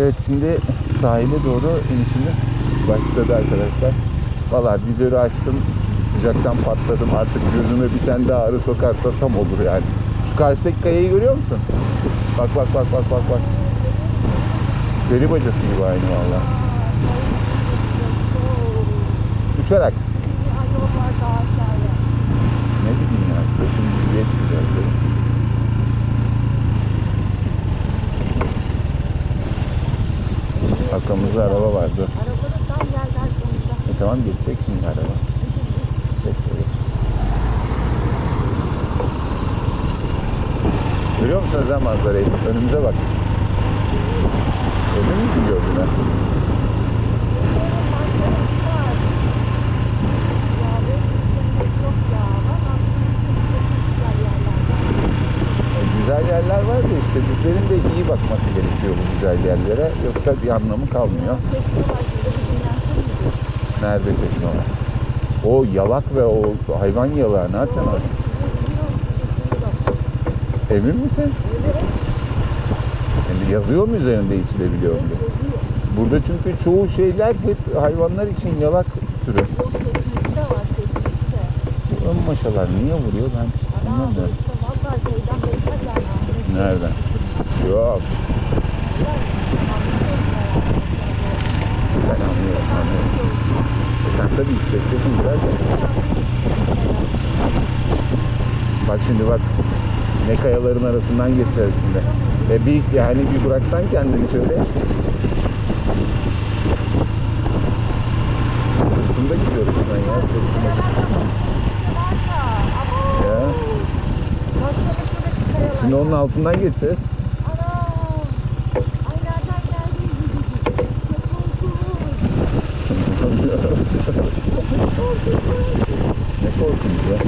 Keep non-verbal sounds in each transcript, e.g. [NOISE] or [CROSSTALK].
Evet şimdi sahile doğru inişimiz başladı arkadaşlar. Valla vizörü açtım. Sıcaktan patladım. Artık gözüme bir tane daha arı sokarsa tam olur yani. Şu karşıdaki kayayı görüyor musun? Bak bak bak bak bak bak. Peri bacası gibi aynı valla. Uçarak. Ne bileyim ya. Başım yüzeye çıkacak. Arkamızda araba yerden sonunda. E tamam geçecek şimdi araba. Geç de geç. Görüyor musun sen manzarayı? Önümüze bak. Emin misin gördüğüne? E, güzel yerler var da işte bizlerin de iyi bakması gerekiyor bu güzel yerlere. Yoksa bir anlamı kalmıyor. Nerede çeşme var? O yalak ve o hayvan yalağı ne yapacaksın? Emin misin? Yani yazıyor mu üzerinde içilebiliyor mu? Burada çünkü çoğu şeyler hep hayvanlar için yalak türü. Ön maşalar niye vuruyor ben anlamıyorum. Nereden? Yok. Ben anlıyorum, anlıyorum. E sen tabii yüksektesin biraz ya. Bak şimdi bak. Ne kayaların arasından geçeceğiz şimdi. Ve bir yani bir bıraksan kendini şöyle. Sırtımda gidiyorum ben ya. Sırtımda. Şimdi onun altından geçeceğiz. Ne korkunç ya.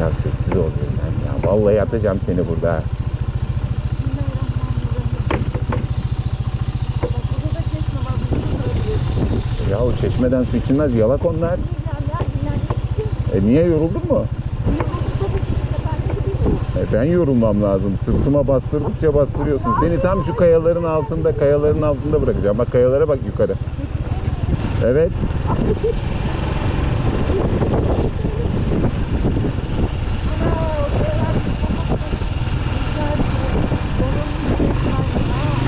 Ya sessiz ol sen ya. Vallahi atacağım seni burada. Ya o çeşmeden su içilmez yalak onlar. E niye yoruldun mu? Ben yorulmam lazım. Sırtıma bastırdıkça bastırıyorsun. Seni tam şu kayaların altında, kayaların altında bırakacağım. Bak kayalara bak yukarı. Evet.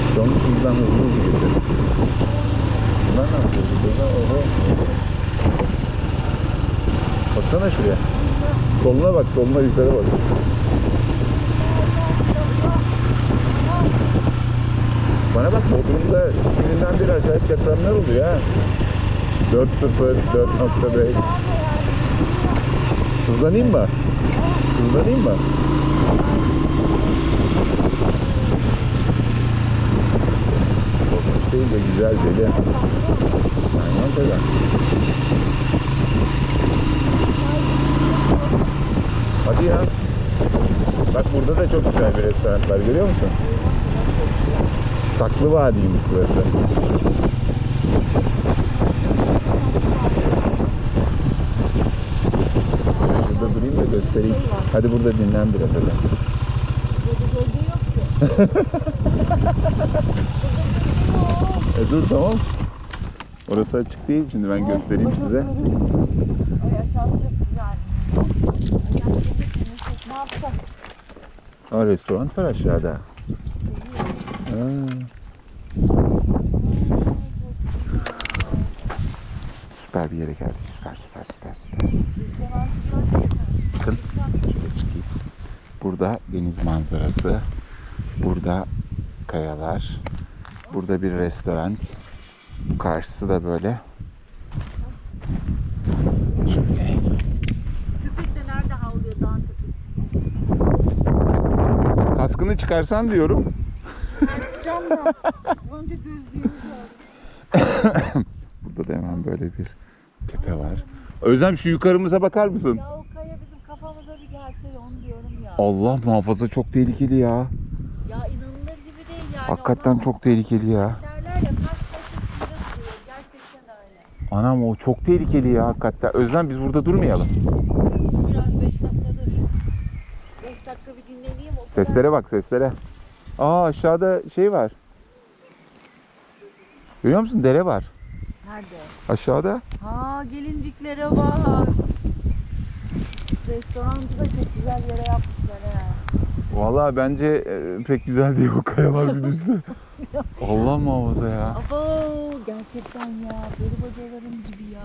İşte onun için buradan hızlı hızlı geçelim. Bunlar. Baksana şuraya. Soluna bak, soluna yukarı bak. Bana bak Bodrum'da ikiminden biri acayip depremler oluyor ha. 4.0, 4.5. Hızlanayım mı? Hızlanayım mı? Korkunç değil de güzel deli. Aynen tabii. Hadi ya. Bak burada da çok güzel bir restoran var görüyor musun? Saklı Vadi'ymiş burası. Burada durayım da göstereyim. Hadi burada dinlen biraz hadi. E dur tamam. Orası açık değil şimdi ben göstereyim size. Aa restoran var aşağıda. Süper bir yere geldik. Süper süper süper süper. Bakın şöyle çıkayım. Burada deniz manzarası. Burada kayalar. Burada bir restoran. Bu karşısı da böyle. Şöyle. Köpek de nerede havlıyor dağın Kaskını çıkarsan diyorum. Da. Önce gözlüğümü gördüm. Burada da hemen böyle bir tepe var. Özlem şu yukarımıza bakar mısın? Ya o kaya bizim kafamıza bir gelse onu diyorum ya. Allah muhafaza çok tehlikeli ya. Ya inanılır gibi değil yani. Hakikaten Ona- çok tehlikeli ya. Derler ya taş taş üstünde duruyor. Gerçekten öyle. Anam o çok tehlikeli ya hakikaten. Özlem biz burada durmayalım. Biraz 5 dakika dur. 5 dakika bir dinleneyim. Seslere bak seslere. Aa aşağıda şey var. Görüyor musun? Dere var. Nerede? Aşağıda. Ha gelinciklere bak. Restoranı da çok güzel yere yapmışlar ha. Vallahi bence e, pek güzel değil o kayalar bir düşse. [LAUGHS] Allah muhafaza ya. Abo gerçekten ya. Peri bacaların gibi ya.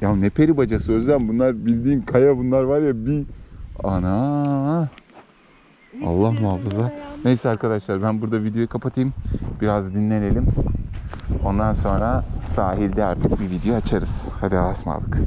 Ya ne peri bacası Özlem bunlar bildiğin kaya bunlar var ya bir ana. Allah muhafaza. Neyse arkadaşlar ben burada videoyu kapatayım. Biraz dinlenelim. Ondan sonra sahilde artık bir video açarız. Hadi ısmarladık.